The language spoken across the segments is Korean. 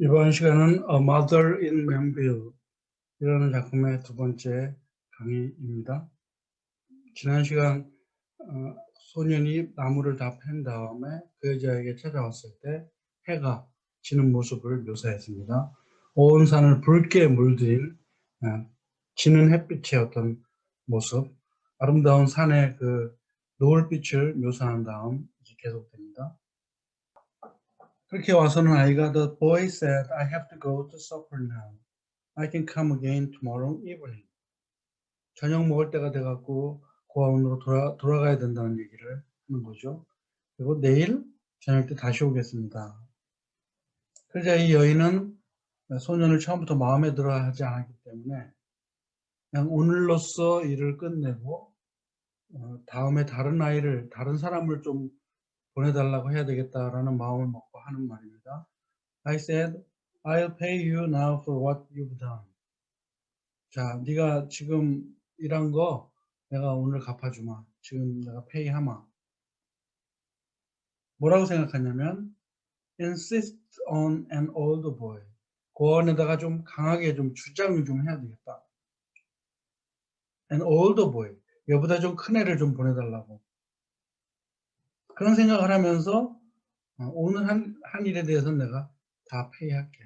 이번 시간은 A Mother in Manville 이라는 작품의 두 번째 강의입니다. 지난 시간 어, 소년이 나무를 다 팬 다음에 그 여자에게 찾아왔을 때 해가 지는 모습을 묘사했습니다. 온 산을 붉게 물들인 어, 지는 햇빛의 어떤 모습, 아름다운 산의 그 노을빛을 묘사한 다음 이제 계속됩니다. 그렇게 와서는 아이가 The boy said, I have to go to supper now. I can come again tomorrow evening. 저녁 먹을 때가 돼 갖고 고아원으로 돌아, 돌아가야 된다는 얘기를 하는 거죠. 그리고 내일 저녁 때 다시 오겠습니다. 그러자 이 여인은 소년을 처음부터 마음에 들어 하지 않았기 때문에 그냥 오늘로써 일을 끝내고 어, 다음에 다른 아이를 다른 사람을 좀 보내달라고 해야 되겠다라는 마음을 먹고 하는 말입니다. I said, I'll pay you now for what you've done. 자, 네가 지금 일한 거 내가 오늘 갚아주마. 지금 내가 페이하마. 뭐라고 생각하냐면 insist on an older boy. 고원에다가 좀 강하게 좀 주장을 좀 해야 되겠다. an older boy. 얘보다 좀 큰 애를 좀 보내달라고. 그런 생각을 하면서 어, 오늘 한, 한 일에 대해서는 내가 다 페이할게.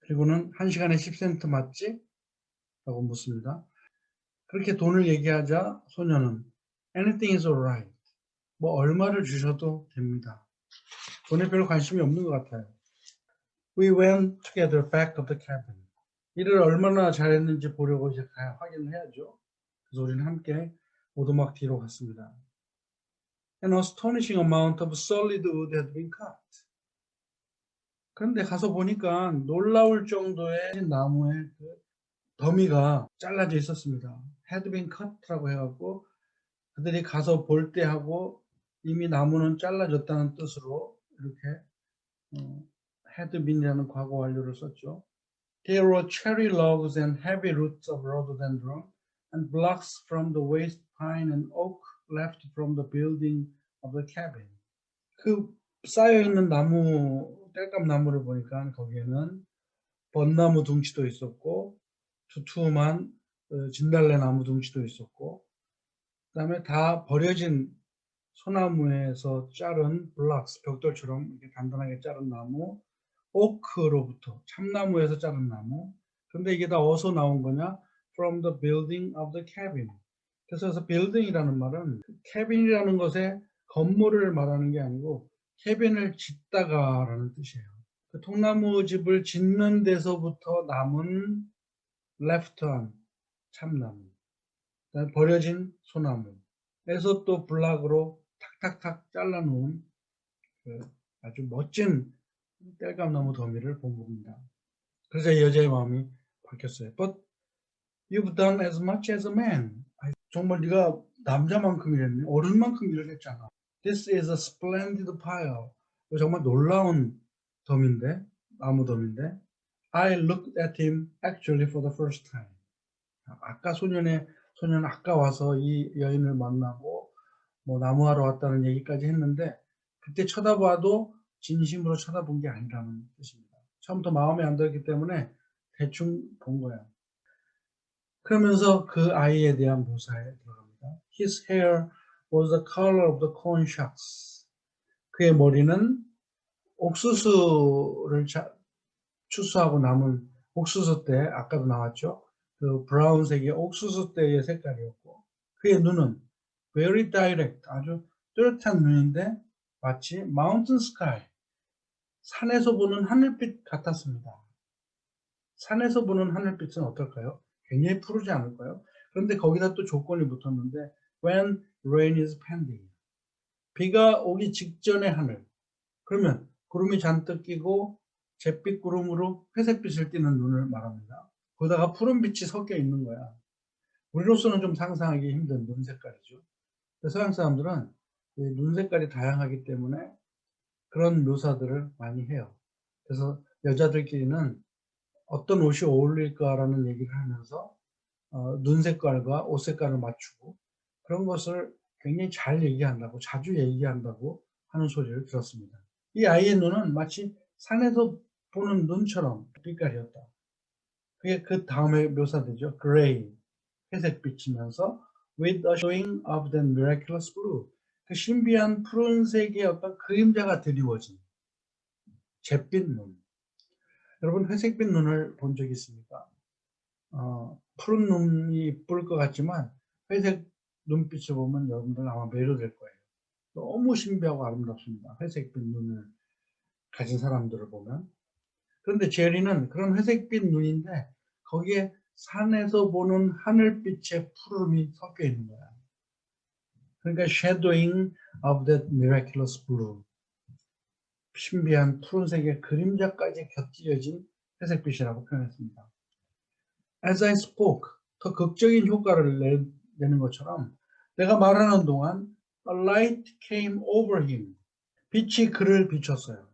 그리고는 한 시간에 10센트 맞지? 라고 묻습니다. 그렇게 돈을 얘기하자 소녀는 anything is alright. 뭐 얼마를 주셔도 됩니다. 돈에 별로 관심이 없는 것 같아요. We went together back of the cabin. 일을 얼마나 잘했는지 보려고 이제 가- 확인을 해야죠. 그래서 우리는 함께 오두막 뒤로 갔습니다. An astonishing amount of solid wood had been cut. 그런데 가서 보니까 놀라울 정도의 나무의 그 더미가 잘라져 있었습니다. had been cut라고 해갖고 그들이 가서 볼 때 하고 이미 나무는 잘라졌다는 뜻으로 이렇게 어, had been이라는 과거 완료를 썼죠. There were cherry logs and heavy roots of rhododendron and blocks from the waste pine and oak left from the building of the cabin. 그 쌓여 있는 나무 땔감 나무를 보니까 거기에는 벚나무 둥치도 있었고 두툼한 어, 진달래 나무 둥치도 있었고 그다음에 다 버려진 소나무에서 자른 블락스 벽돌처럼 이렇게 단단하게 자른 나무 오크로부터 참나무에서 자른 나무. 근데 이게 다 어디서 나온 거냐? From the building of the cabin 그래서 building이라는 말은 cabin이라는 것에 건물을 말하는 게 아니고 캐빈을 짓다가라는 뜻이에요. 그 통나무 집을 짓는 데서부터 남은 left한 참나무, 버려진 소나무에서 또 블락으로 탁탁탁 잘라놓은 그 아주 멋진 땔감나무 더미를 본 겁니다. 그래서 이 여자의 마음이 바뀌었어요. But you've done as much as a man. 정말 네가 남자만큼 일했네. 어른만큼 일을 했잖아. This is a splendid pile. 정말 놀라운 덤인데, 나무 덤인데. I looked at him actually for the first time. 아까 소년의 소년 아까 와서 이 여인을 만나고 뭐 나무하러 왔다는 얘기까지 했는데 그때 쳐다봐도 진심으로 쳐다본 게 아니라는 뜻입니다. 처음부터 마음에 안 들었기 때문에 대충 본 거야. 그러면서 그 아이에 대한 묘사에 들어갑니다. His hair was the color of the corn shocks. 그의 머리는 옥수수를 자- 추수하고 남은 옥수수 때 아까도 나왔죠. 그 브라운색의 옥수수 때의 색깔이었고 그의 눈은 very direct 아주 뚜렷한 눈인데 마치 mountain sky 산에서 보는 하늘빛 같았습니다. 산에서 보는 하늘빛은 어떨까요? 굉장히 푸르지 않을까요? 그런데 거기다 또 조건이 붙었는데 when rain is pending. 비가 오기 직전의 하늘. 그러면 구름이 잔뜩 끼고 잿빛 구름으로 회색빛을 띠는 눈을 말합니다. 거기다가 푸른 빛이 섞여 있는 거야. 우리로서는 좀 상상하기 힘든 눈 색깔이죠. 서양 사람들은 이눈 색깔이 다양하기 때문에 그런 묘사들을 많이 해요. 그래서 여자들끼리는 어떤 옷이 어울릴까라는 얘기를 하면서 어, 눈 색깔과 옷 색깔을 맞추고 그런 것을 굉장히 잘 얘기한다고 자주 얘기한다고 하는 소리를 들었습니다. 이 아이의 눈은 마치 산에서 보는 눈처럼 빛깔이었다. 그게 그 다음에 묘사되죠. gray, 회색빛이면서 with a showing of the miraculous blue. 그 신비한 푸른색의 어떤 그림자가 드리워진 잿빛 눈. 여러분 회색빛 눈을 본 적 있습니까? 어, 푸른 눈이 이쁠 것 같지만 회색 눈빛을 보면 여러분들 아마 매료될 거예요. 너무 신비하고 아름답습니다. 회색빛 눈을 가진 사람들을 보면. 그런데 제리는 그런 회색빛 눈인데 거기에 산에서 보는 하늘빛의 푸름이 섞여 있는 거야. 그러니까 shadowing of that miraculous blue. 신비한 푸른색의 그림자까지 곁들여진 회색빛이라고 표현했습니다. As I spoke, 더 극적인 효과를 내, 내는 것처럼 내가 말하는 동안 a light came over him. 빛이 그를 비췄어요.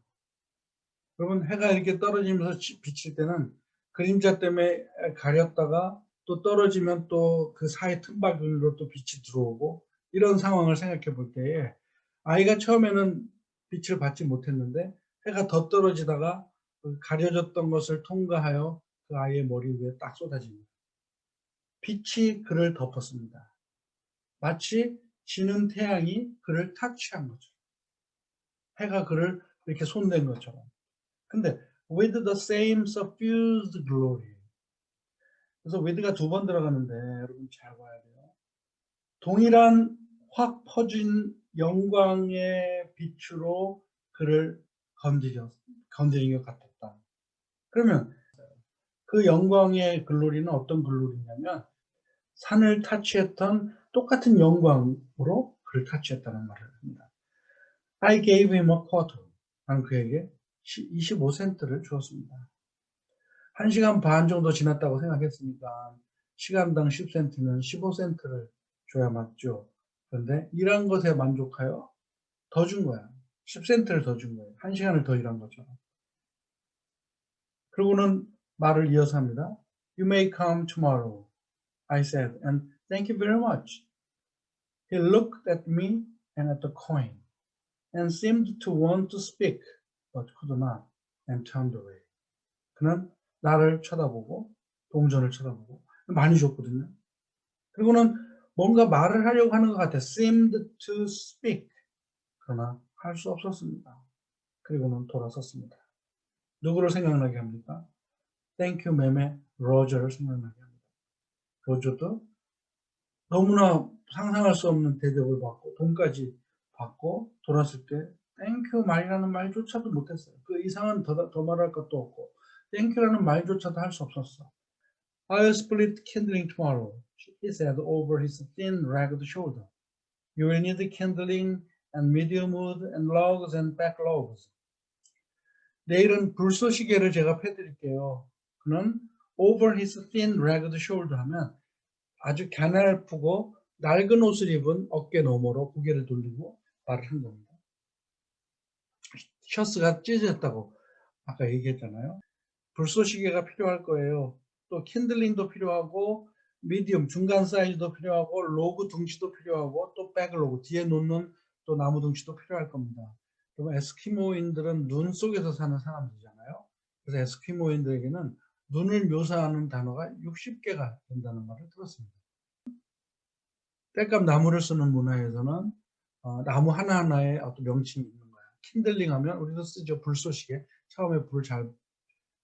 여러분 해가 이렇게 떨어지면서 치- 비칠 때는 그림자 때문에 가렸다가 또 떨어지면 또 그 사이 틈바구니로 또 빛이 들어오고 이런 상황을 생각해 볼 때에 아이가 처음에는 빛을 받지 못했는데 해가 더 떨어지다가 그 가려졌던 것을 통과하여 그 아이의 머리 위에 딱 쏟아집니다. 빛이 그를 덮었습니다. 마치 지는 태양이 그를 타치한 것처럼 해가 그를 이렇게 손댄 것처럼 근데 with the same suffused glory 그래서 with가 두 번 들어가는데 여러분 잘 봐야 돼요. 동일한 확 퍼진 영광의 빛으로 그를 건드려, 건드린 것 같았다. 그러면 그 영광의 글로리는 어떤 글로리냐면 산을 타치했던 똑같은 영광으로 그를 타치했다는 말을 합니다. I gave him a quarter. 나는 그에게 25센트를 주었습니다. 1시간 반 정도 지났다고 생각했으니까 시간당 10센트면 15센트를 줘야 맞죠. 그런데 일한 것에 만족하여 더 준 거야. 10센트를 더 준 거예요. 1시간을 더 일한 것처럼. 그리고는 말을 이어서 합니다. You may come tomorrow, I said, and thank you very much. He looked at me and at the coin and seemed to want to speak, but could not, and turned away. 그는 나를 쳐다보고 동전을 쳐다보고 많이 줬거든요. 그리고는 뭔가 말을 하려고 하는 것 같아. seemed to speak. 그러나 할 수 없었습니다. 그리고는 돌아섰습니다. 누구를 생각나게 합니까? Thank you, 매매 로저를 생각나게 합니다. 로저도 너무나 상상할 수 없는 대접을 받고 돈까지 받고 돌았을 때 땡큐 말이라는 말조차도 못했어요. 그 이상은 더, 더 말할 것도 없고 땡큐라는 말조차도 할 수 없었어. I'll split kindling tomorrow, he said over his thin, ragged shoulder. You will need kindling and medium wood and logs and back logs. 내일은 불쏘시개를 제가 패드릴게요. 그는 over his thin, ragged shoulder 하면 아주 가날프고 낡은 옷을 입은 어깨 너머로 고개를 돌리고 말을 한 겁니다. 셔츠가 찢어졌다고 아까 얘기했잖아요. 불쏘시개가 필요할 거예요. 또 킨들링도 필요하고 미디엄 중간 사이즈도 필요하고 로그 둥치도 필요하고 또 백로그 뒤에 놓는 또 나무 둥치도 필요할 겁니다. 그러면 에스키모인들은 눈 속에서 사는 사람들이잖아요. 그래서 에스키모인들에게는 눈을 묘사하는 단어가 60개가 된다는 말을 들었습니다. 땔감 나무를 쓰는 문화에서는 어, 나무 하나하나에 어떤 명칭이 있는 거야. 킨들링 하면 우리도 쓰죠. 불쏘시개. 처음에 불을 잘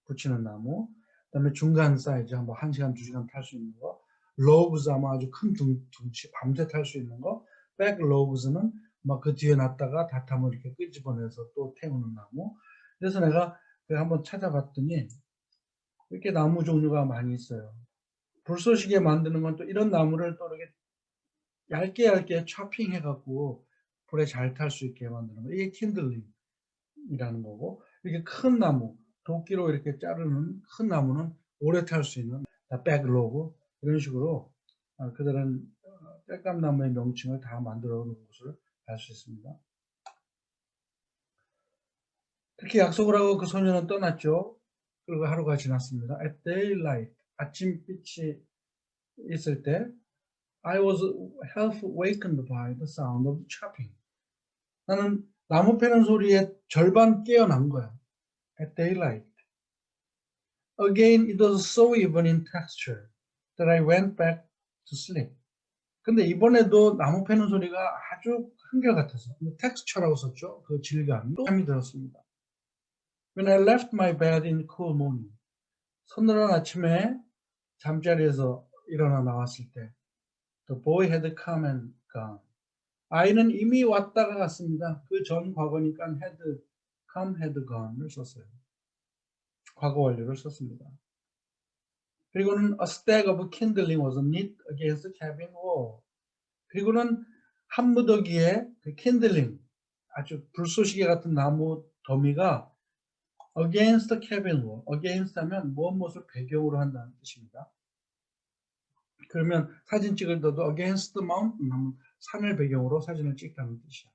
붙이는 나무. 그다음에 중간 사이즈 뭐 1시간, 2시간 탈 수 있는 거. 로브즈 아마 아주 큰 둥, 둥치 밤새 탈 수 있는 거. 백 로브즈는 막 그 뒤에 놨다가 다 타면 이렇게 끄집어내서 또 태우는 나무. 그래서 내가 그 한번 찾아봤더니 이렇게 나무 종류가 많이 있어요. 불쏘시개 만드는 건 또 이런 나무를 또 이렇게 얇게 얇게 chopping 해갖고 불에 잘 탈 수 있게 만드는 거. 이게 킨들링이라는 거고 이렇게 큰 나무, 도끼로 이렇게 자르는 큰 나무는 오래 탈 수 있는 백로그 이런 식으로 어, 그들은 어, 땔감나무의 명칭을 다 만들어 놓은 것을 알 수 있습니다. 그렇게 약속을 하고 그 소녀는 떠났죠. 그리고 하루가 지났습니다. At daylight, 아침빛이 있을 때 I was half wakened by the sound of chopping. 나는 나무 패는 소리에 절반 깨어난 거야. At daylight. Again, it was so even in texture that I went back to sleep. 근데 이번에도 나무 패는 소리가 아주 한결같아서 텍스처라고 썼죠. 그 질감이 또 감이 들었습니다. When I left my bed in cool morning. 서늘한 아침에 잠자리에서 일어나 나왔을 때 The boy had come and gone. 아이는 이미 왔다가 갔습니다. 그 전 과거니까 had come, had gone을 썼어요. 과거 완료를 썼습니다. 그리고는 a stack of kindling was knit against cabin wall. 그리고는 한 무더기에 그 kindling 아주 불쏘시개 같은 나무 더미가 against the cabin wall. against 하면 무엇 무엇을 배경으로 한다는 뜻입니다. 그러면 사진 찍을 때도 against the mountain 하면 산을 배경으로 사진을 찍다는 뜻이야.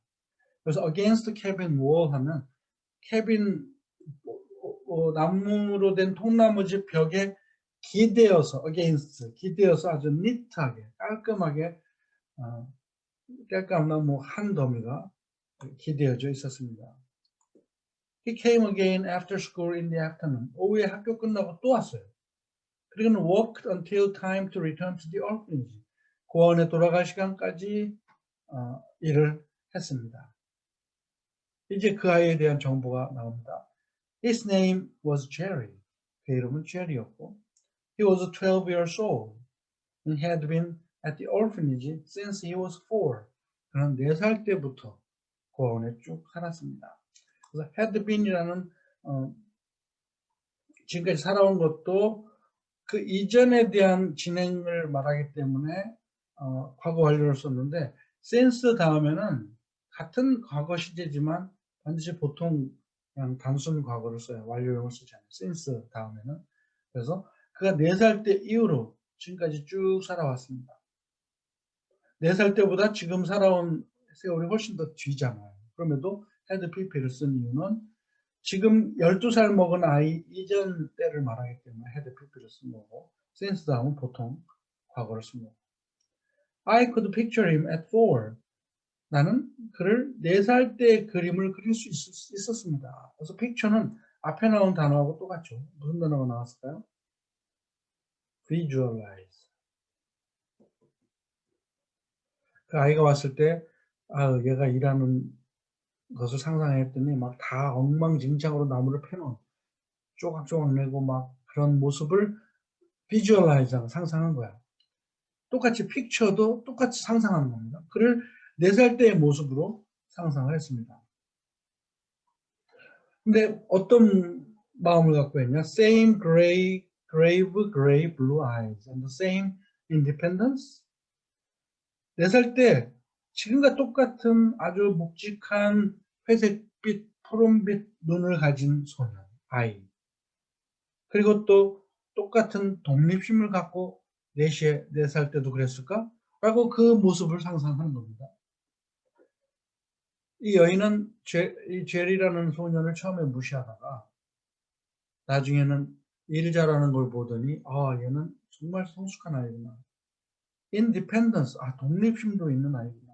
그래서 against the cabin wall 하면 cabin 어, 나무로 된 통나무집 벽에 기대어서 against 기대어서 아주 니트하게 깔끔하게 어, 깔끔한 나무 한 더미가 기대어져 있었습니다. He came again after school in the afternoon. 오후에 학교 끝나고 또 왔어요. 그리고는 walked until time to return to the orphanage. 고원에 돌아갈 시간까지 어, 일을 했습니다. 이제 그 아이에 대한 정보가 나옵니다. His name was Jerry. 그 이름은 제리였고, he was 12 years old and had been at the orphanage since he was four. 그는 4살 때부터 고아원에 쭉 살았습니다. 그래서 had been이라는 어, 지금까지 살아온 것도 그 이전에 대한 진행을 말하기 때문에 어, 과거 완료를 썼는데 since 다음에는 같은 과거 시제지만 반드시 보통 그냥 단순 과거를 써요. 완료형을 쓰지 않아요. since 다음에는. 그래서 그가 4살 때 이후로 지금까지 쭉 살아왔습니다. 4살 때보다 지금 살아온 세월이 훨씬 더 뒤잖아요. 그럼에도 헤드 PP를 쓴 이유는 지금 12살 먹은 아이 이전 때를 말하기 때문에 헤드 PP를 쓴 거고 since 다음은 보통 과거를 쓴 거고 I could picture him at four. 나는 그를 4살 때 그림을 그릴 수 있, 었습니다 그래서 picture는 앞에 나온 단어하고 똑같죠. 무슨 단어가 나왔을까요? Visualize. 그 아이가 왔을 때, 아, 얘가 일하는 것을 상상했더니 막 다 엉망진창으로 나무를 패놓은 조각조각 내고 막 그런 모습을 visualize하고 상상한 거야. 똑같이 픽처도 똑같이 상상하는 겁니다. 그를 4살 때의 모습으로 상상을 했습니다. 근데 어떤 마음을 갖고 있냐? Same gray, grave, gray, blue eyes and the same independence. 4살 때 지금과 똑같은 아주 묵직한 회색빛, 푸른빛 눈을 가진 소년, 아이. 그리고 또 똑같은 독립심을 갖고 4시에 4살 때도 그랬을까? 라고 그 모습을 상상하는 겁니다. 이 여인은 죄, 이 제리라는 소년을 처음에 무시하다가 나중에는 일 잘하는 걸 보더니 아 얘는 정말 성숙한 아이구나. 인디펜던스 아 독립심도 있는 아이구나.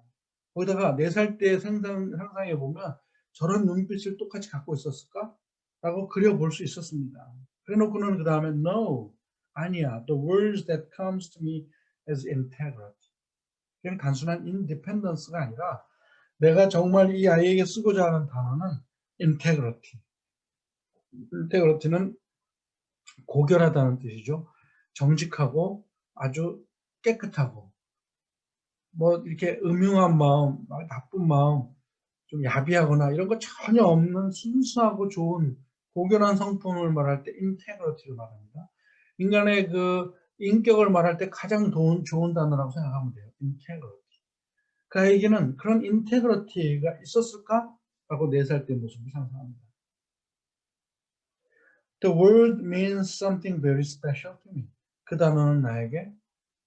거기다가 4살 때 상상, 상상해 보면 저런 눈빛을 똑같이 갖고 있었을까? 라고 그려볼 수 있었습니다. 그래 놓고는 그 다음에 no 아니야. The words that comes to me as integrity. 그냥 단순한 independence가 아니라 내가 정말 이 아이에게 쓰고자 하는 단어는 integrity. integrity는 고결하다는 뜻이죠. 정직하고 아주 깨끗하고 뭐 이렇게 음흉한 마음, 나쁜 마음, 좀 야비하거나 이런 거 전혀 없는 순수하고 좋은 고결한 성품을 말할 때 인테그리티를 말합니다. 인간의 그 인격을 말할 때 가장 좋은, 좋은 단어라고 생각하면 돼요. 인테그리티. 그에게는 그런 인테그리티가 있었을까? 라고 4살 때 모습을 상상합니다. The word means something very special to me. 그 단어는 나에게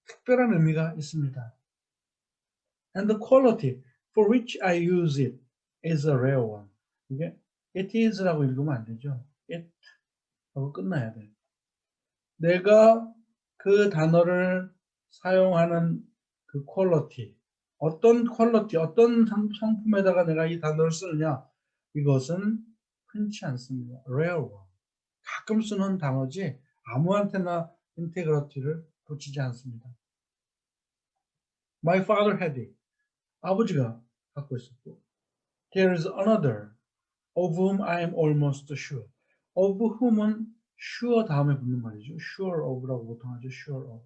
특별한 의미가 있습니다. And the quality for which I use it is a rare one. 이게 it is라고 읽으면 안 되죠. it 하고 끝나야 돼요. 내가 그 단어를 사용하는 그 퀄러티, 어떤 퀄러티, 어떤 상품에다가 내가 이 단어를 쓰느냐, 이것은 흔치 않습니다. rare one. 가끔 쓰는 단어지 아무한테나 인테그러티를 붙이지 않습니다. My father had it. 아버지가 갖고 있었고. There is another of whom I am almost sure. of whom은 sure 다음에 붙는 말이죠. sure of라고 보통 하죠. sure of.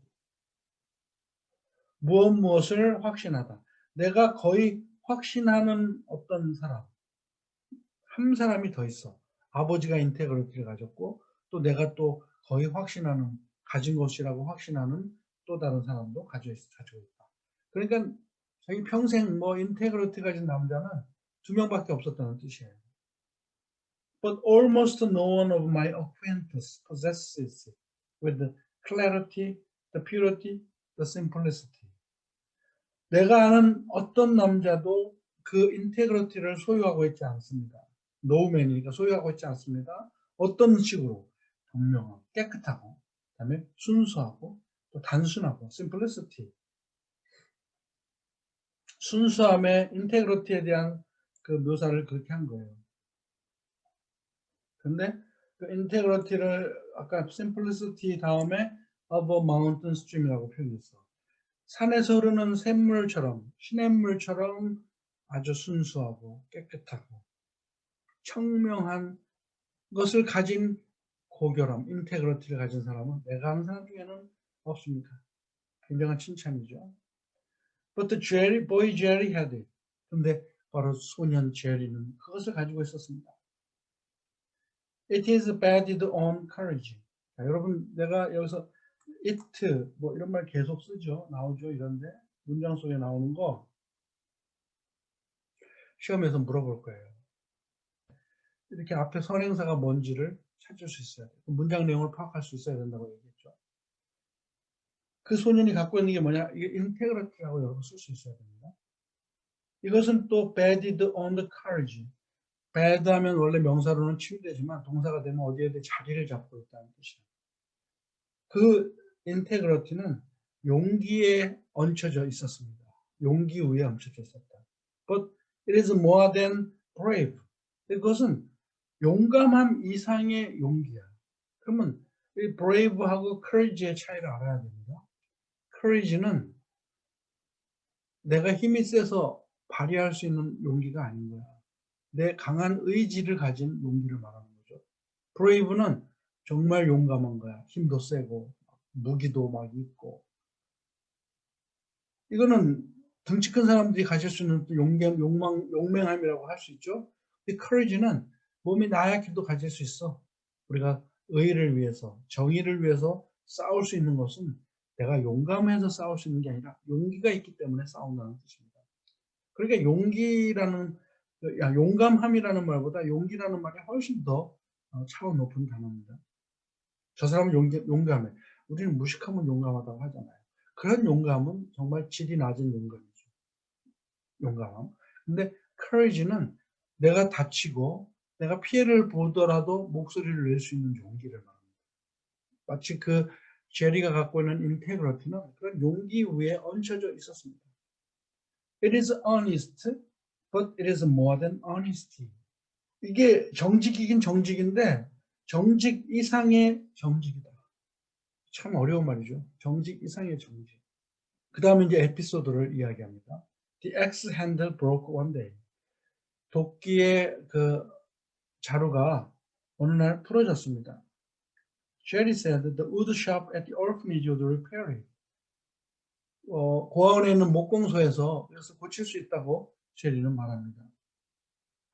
무엇 무엇을 확신하다. 내가 거의 확신하는 어떤 사람. 한 사람이 더 있어. 아버지가 인테그리티를 가졌고 또 내가 또 거의 확신하는 가진 것이라고 확신하는 또 다른 사람도 가지고, 있다. 그러니까 자기 평생 뭐 인테그리티 가진 남자는 두 명밖에 없었다는 뜻이에요. But almost no one of my acquaintance possesses it with the clarity, the purity, the simplicity. 내가 아는 어떤 남자도 그 인테그리티를 소유하고 있지 않습니다. 노우맨이니까 소유하고 있지 않습니다. 어떤 식으로 분명하고 깨끗하고 그다음에 순수하고 또 단순하고 simplicity 순수함의 인테그리티에 대한 그 묘사를 그렇게 한 거예요. 근데 그 인테그리티를 아까 simplicity 다음에 a mountain stream이라고 표현했어. 산에서 흐르는 샘물처럼 시냇물처럼 아주 순수하고 깨끗하고 청명한 것을 가진 고결함, 인테그리티를 가진 사람은 내가 아는 사람 중에는 없습니다. 굉장한 칭찬이죠. But the Jerry, boy Jerry had it. 근데 바로 소년 제리는 그것을 가지고 있었습니다. It is based on courage. 자, 여러분 내가 여기서 it 뭐 이런 말 계속 쓰죠. 나오죠. 이런데 문장 속에 나오는 거 시험에서 물어볼 거예요. 이렇게 앞에 선행사가 뭔지를 찾을 수 있어야 돼요. 문장 내용을 파악할 수 있어야 된다고 얘기했죠. 그 소년이 갖고 있는 게 뭐냐? 이게 인테그리티라고 여러분 쓸 수 있어야 됩니다. 이것은 또 based on the courage. bad 하면 원래 명사로는 치유되지만 동사가 되면 어디에 대해 자리를 잡고 있다는 뜻이에요. 그 인테그리티는 용기에 얹혀져 있었습니다. 용기 위에 얹혀져 있었다. But it is more than brave. 그것은 용감함 이상의 용기야. 그러면 이 brave하고 courage의 차이를 알아야 됩니다. courage는 내가 힘이 세서 발휘할 수 있는 용기가 아닌 거야. 내 강한 의지를 가진 용기를 말하는 거죠. brave는 정말 용감한 거야. 힘도 세고 무기도 막 있고. 이거는 덩치 큰 사람들이 가질 수 있는 용맹, 용망, 용맹함이라고 할 수 있죠. 근데 courage는 몸이 나약해도 가질 수 있어. 우리가 의를 위해서, 정의를 위해서 싸울 수 있는 것은 내가 용감해서 싸울 수 있는 게 아니라 용기가 있기 때문에 싸운다는 뜻입니다. 그러니까 용기라는, 야, 용감함이라는 말보다 용기라는 말이 훨씬 더 어, 차원 높은 단어입니다. 저 사람은 용기, 용감해. 우리는 무식하면 용감하다고 하잖아요. 그런 용감은 정말 질이 낮은 용감이죠. 용감함. 근데 courage는 내가 다치고 내가 피해를 보더라도 목소리를 낼 수 있는 용기를 말합니다. 마치 그 제리가 갖고 있는 인테그리티는 그런 용기 위에 얹혀져 있었습니다. It is honest, but it is more than honesty. 이게 정직이긴 정직인데 정직 이상의 정직이다. 참 어려운 말이죠. 정직 이상의 정직. 그 다음에 이제 에피소드를 이야기합니다. The axe handle broke one day. 도끼의 그 자루가 어느 날 풀어졌습니다. Jerry said the wood shop at the orphanage would repair it. 어, 고아원에 있는 목공소에서 여기서 고칠 수 있다고 제리는 말합니다.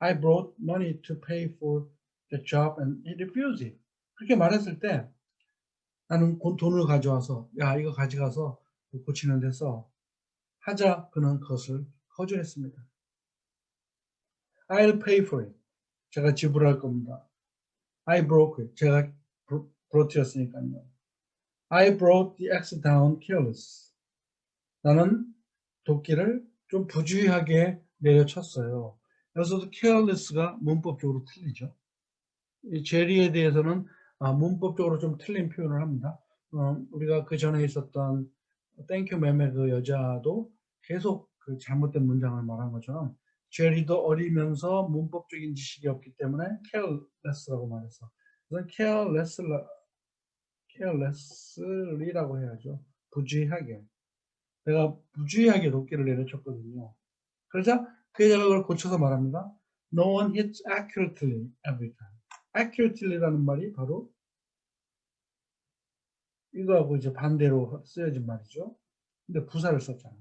I brought money to pay for the job and he refused it. 그렇게 말했을 때 나는 돈을 가져와서 야 이거 가져가서 고치는 데서 하자 그는 그것을 거절했습니다. I'll pay for it. 제가 지불할 겁니다. I broke it. 제가 부러뜨렸으니까요. I brought the axe down careless. 나는 도끼를 좀 부주의하게 내려쳤어요. 여기서도 careless가 문법적으로 틀리죠. 이 제리에 대해서는 아, 문법적으로 좀 틀린 표현을 합니다. 어, 우리가 그 전에 있었던 땡큐 매매 그 여자도 계속 그 잘못된 문장을 말한 것처럼 제리도 어리면서 문법적인 지식이 없기 때문에 careless라고 말해서 그래서 careless, carelessly라고 해야죠. 부주의하게. 내가 부주의하게 도끼를 내려쳤거든요. 그러자 그제가 그걸 고쳐서 말합니다. No one hits accurately every time. accurately라는 말이 바로 이거하고 이제 반대로 쓰여진 말이죠. 근데 부사를 썼잖아.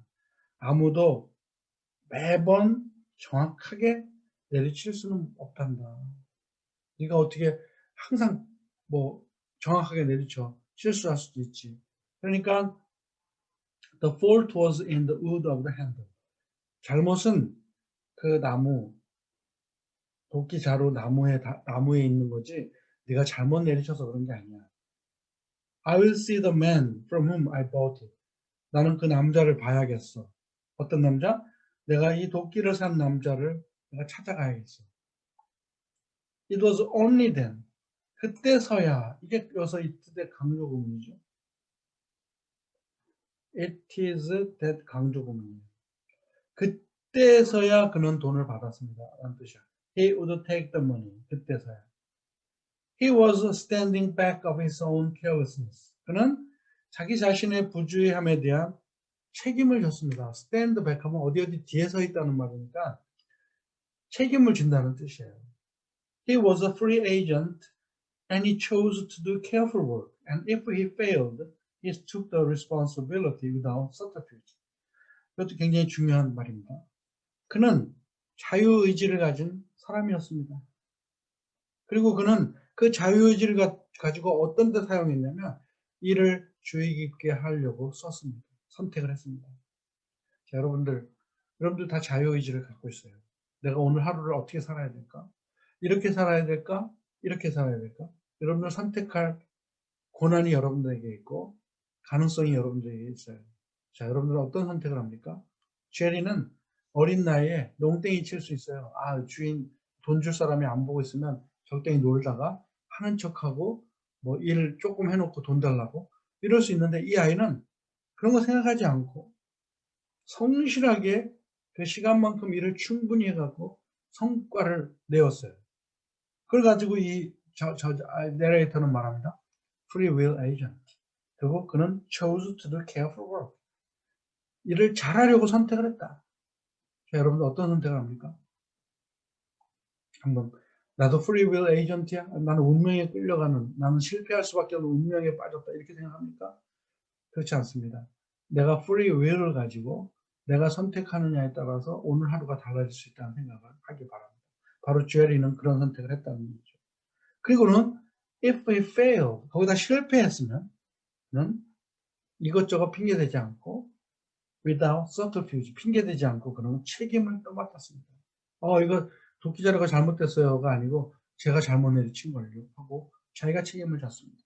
아무도 매번 정확하게 내리칠 수는 없단다. 네가 어떻게 항상 뭐 정확하게 내리쳐 실수할 수도 있지. 그러니까 the fault was in the wood of the handle. 잘못은 그 나무 도끼 자루 나무에 다- 나무에 있는 거지. 네가 잘못 내리쳐서 그런 게 아니야. I will see the man from whom I bought it. 나는 그 남자를 봐야겠어. 어떤 남자? 내가 이 도끼를 산 남자를 내가 찾아가야겠어. It was only then. 그때서야 이게 여기서 이때 강조 구문이죠. It is that 강조 구문이에요. 그때서야 그는 돈을 받았습니다. 라는 뜻이야. He would take the money. 그때서야. He was standing back of his own carelessness. 그는 자기 자신의 부주의함에 대한 책임을 졌습니다. stand back 하면 어디 어디 뒤에 서 있다는 말이니까 책임을 진다는 뜻이에요. He was a free agent and he chose to do careful work. And if he failed, he took the responsibility without subterfuge. 이것도 굉장히 중요한 말입니다. 그는 자유의지를 가진 사람이었습니다. 그리고 그는 그 자유의지를 가, 가지고 어떤 데 사용했냐면 이를 주의 깊게 하려고 썼습니다. 선택을 했습니다. 자, 여러분들, 여러분들 다 자유의지를 갖고 있어요. 내가 오늘 하루를 어떻게 살아야 될까? 이렇게 살아야 될까? 이렇게 살아야 될까? 여러분들 선택할 고난이 여러분들에게 있고 가능성이 여러분들에게 있어요. 자, 여러분들은 어떤 선택을 합니까? 제리는 어린 나이에 농땡이 칠 수 있어요. 아, 주인 돈 줄 사람이 안 보고 있으면 적당히 놀다가 하는 척하고 뭐 일 조금 해놓고 돈 달라고 이럴 수 있는데 이 아이는 그런 거 생각하지 않고 성실하게 그 시간만큼 일을 충분히 해갖고 성과를 내었어요. 그걸 가지고 이 저, 저, 아, 내레이터는 말합니다. Free will agent. 그리고 그는 chose to do careful work. 일을 잘하려고 선택을 했다. 자, 여러분들 어떤 선택을 합니까? 한번 나도 free will agent이야? 나는 운명에 끌려가는, 나는 실패할 수밖에 없는 운명에 빠졌다. 이렇게 생각합니까? 그렇지 않습니다. 내가 free will을 가지고 내가 선택하느냐에 따라서 오늘 하루가 달라질 수 있다는 생각을 하기 바랍니다. 바로 주엘이는 그런 선택을 했다는 얘기죠. 그리고는 if we fail, 거기다 실패했으면 는 이것저것 핑계대지 않고 without subterfuge, 핑계대지 않고 그런 책임을 떠맡았습니다. 어, 이거 도끼 자료가 잘못됐어요가 아니고 제가 잘못 내리친 걸요 하고 자기가 책임을 졌습니다.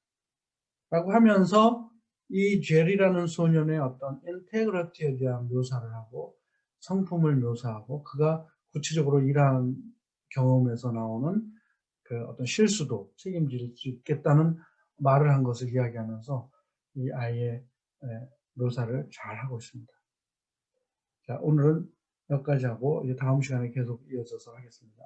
라고 하면서 이 제리라는 소년의 어떤 인테그러티에 대한 묘사를 하고 성품을 묘사하고 그가 구체적으로 일하는 경험에서 나오는 그 어떤 실수도 책임질 수 있겠다는 말을 한 것을 이야기하면서 이 아이의 묘사를 잘 하고 있습니다. 자, 오늘은 여기까지 하고 다음 시간에 계속 이어져서 하겠습니다.